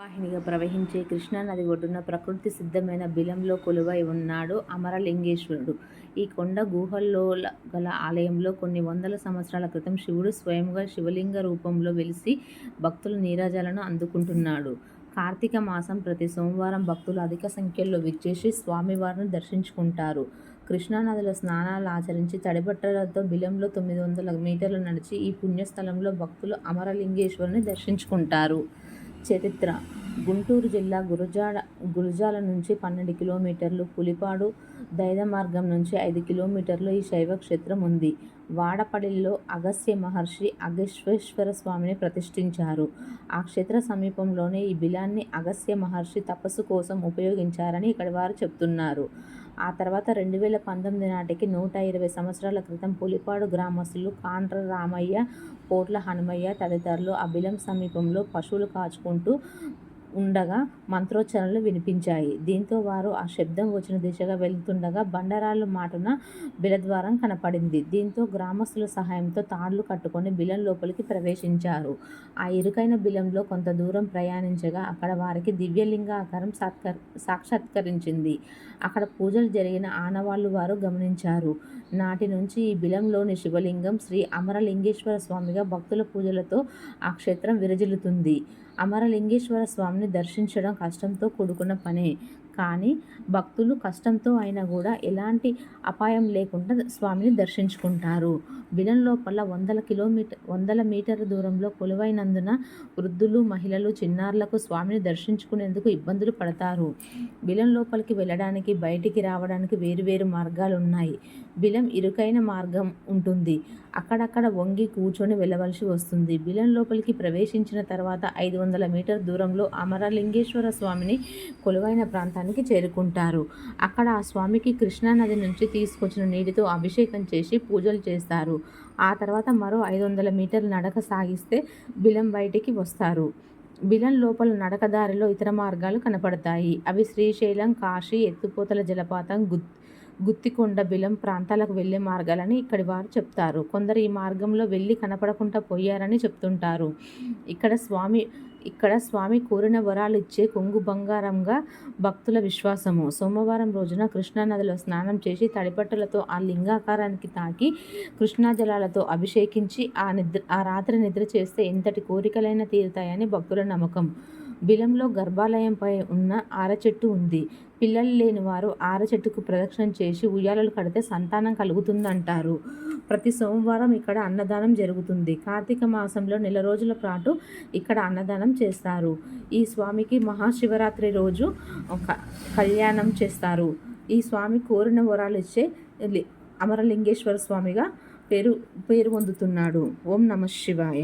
వాహినిగా ప్రవహించే కృష్ణానది ఒడ్డున ప్రకృతి సిద్ధమైన బిలంలో కొలువై ఉన్నాడు అమరలింగేశ్వరుడు. ఈ కొండ గుహల్లో గల ఆలయంలో కొన్ని వందల సంవత్సరాల క్రితం శివుడు స్వయంగా శివలింగ రూపంలో వెలిసి భక్తుల నీరాజాలను అందుకుంటున్నాడు. కార్తీక మాసం ప్రతి సోమవారం భక్తులు అధిక సంఖ్యలో విచ్చేసి స్వామివారిని దర్శించుకుంటారు. కృష్ణానదిలో స్నానాలాచరించి తడిబట్టలతో బిలంలో తొమ్మిది వందల మీటర్లు నడిచి ఈ పుణ్యస్థలంలో భక్తులు అమరలింగేశ్వరుని దర్శించుకుంటారు. చరిత్ర గుంటూరు జిల్లా గురజాడ గురజాల నుంచి పన్నెండు కిలోమీటర్లు, పులిపాడు దైదమార్గం నుంచి ఐదు కిలోమీటర్లు ఈ శైవక్షేత్రం ఉంది. వాడపల్లిలో అగస్త్య మహర్షి అగస్వేశ్వర స్వామిని ప్రతిష్ఠించారు. ఆ క్షేత్ర సమీపంలోనే ఈ బిలాన్ని అగస్త్య మహర్షి తపస్సు కోసం ఉపయోగించారని ఇక్కడివారు చెప్తున్నారు ఆ తర్వాత రెండు వేల పంతొమ్మిది నాటికి నూట ఇరవై సంవత్సరాల క్రితం పులిపాడు గ్రామస్తులు కాండ్ర రామయ్య, పోట్ల హనుమయ్య తదితరులు అభిలం సమీపంలో పశువులు కాచుకుంటూ ఉండగా మంత్రోచ్చరణలు వినిపించాయి. దీంతో వారు ఆ శబ్దం వచ్చిన దిశగా వెళుతుండగా బండరాళ్ళు మాటున బిలద్వారం కనపడింది. దీంతో గ్రామస్తుల సహాయంతో తాళ్ళు కట్టుకొని బిలం లోపలికి ప్రవేశించారు. ఆ ఇరుకైన బిలంలో కొంత దూరం ప్రయాణించగా అక్కడ వారికి దివ్యలింగ ఆకారం సాక్షాత్కరించింది. అక్కడ పూజలు జరిగిన ఆనవాళ్ళు వారు గమనించారు. నాటి నుంచి ఈ బిలంలోని శివలింగం శ్రీ అమరలింగేశ్వర స్వామిగా భక్తుల పూజలతో ఆ క్షేత్రం విరజిల్లుతుంది. అమరలింగేశ్వర స్వామిని దర్శించడం కష్టంతో కూడుకున్న పనే. కానీ భక్తులు కష్టంతో అయినా కూడా ఎలాంటి అపాయం లేకుండా స్వామిని దర్శించుకుంటారు. బిలం లోపల వందల కిలోమీటర్ వందల మీటర్ల దూరంలో కొలువైనందున వృద్ధులు, మహిళలు, చిన్నారులకు స్వామిని దర్శించుకునేందుకు ఇబ్బందులు పడతారు. బిలం లోపలికి వెళ్ళడానికి బయటికి రావడానికి వేరువేరు మార్గాలు ఉన్నాయి బిలం ఇరుకైన మార్గం ఉంటుంది. అక్కడక్కడ వంగి కూర్చొని వెళ్ళవలసి వస్తుంది. బిలం లోపలికి ప్రవేశించిన తర్వాత ఐదు వందల మీటర్ దూరంలో అమరలింగేశ్వర స్వామిని కొలువైన ప్రాంతం ప్రాంతానికి చేరుకుంటారు. అక్కడ ఆ స్వామికి కృష్ణానది నుంచి తీసుకొచ్చిన నీటితో అభిషేకం చేసి పూజలు చేస్తారు. ఆ తర్వాత మరో ఐదు వందల మీటర్లు నడక సాగిస్తే బిలం బయటికి వస్తారు. బిలం లోపల నడక దారిలో ఇతర మార్గాలు కనపడతాయి. అవి శ్రీశైలం, కాశీ, ఎత్తిపోతల జలపాతం, గుత్ గుత్తికొండ, బిలం ప్రాంతాలకు వెళ్ళే మార్గాలని ఇక్కడివారు చెప్తారు కొందరు ఈ మార్గంలో వెళ్ళి కనపడకుండా పోయారని చెప్తుంటారు ఇక్కడ స్వామి ఇక్కడ స్వామి కోరిన వరాలు ఇచ్చే కొంగు బంగారంగా భక్తుల విశ్వాసము. సోమవారం రోజున కృష్ణానదిలో స్నానం చేసి తడిపట్టులతో ఆ లింగాకారానికి తాకి కృష్ణాజలాలతో అభిషేకించి ఆ నిద్ర ఆ రాత్రి నిద్ర చేస్తే ఎంతటి కోరికలైనా తీరుతాయని భక్తుల నమ్మకం. బిలంలో గర్భాలయంపై ఉన్న ఆరచెట్టు ఉంది. పిల్లలు లేని వారు ఆరచెట్టుకు ప్రదక్షిణ చేసి ఉయ్యాలలు కడితే సంతానం కలుగుతుందంటారు. ప్రతి సోమవారం ఇక్కడ అన్నదానం జరుగుతుంది. కార్తీక మాసంలో నెల రోజుల పాటు ఇక్కడ అన్నదానం చేస్తారు. ఈ స్వామికి మహాశివరాత్రి రోజు కళ్యాణం చేస్తారు. ఈ స్వామి కోరిన వరాలు ఇచ్చే అమరలింగేశ్వర స్వామిగా పేరు పేరు పొందుతున్నాడు. ఓం నమఃశివాయ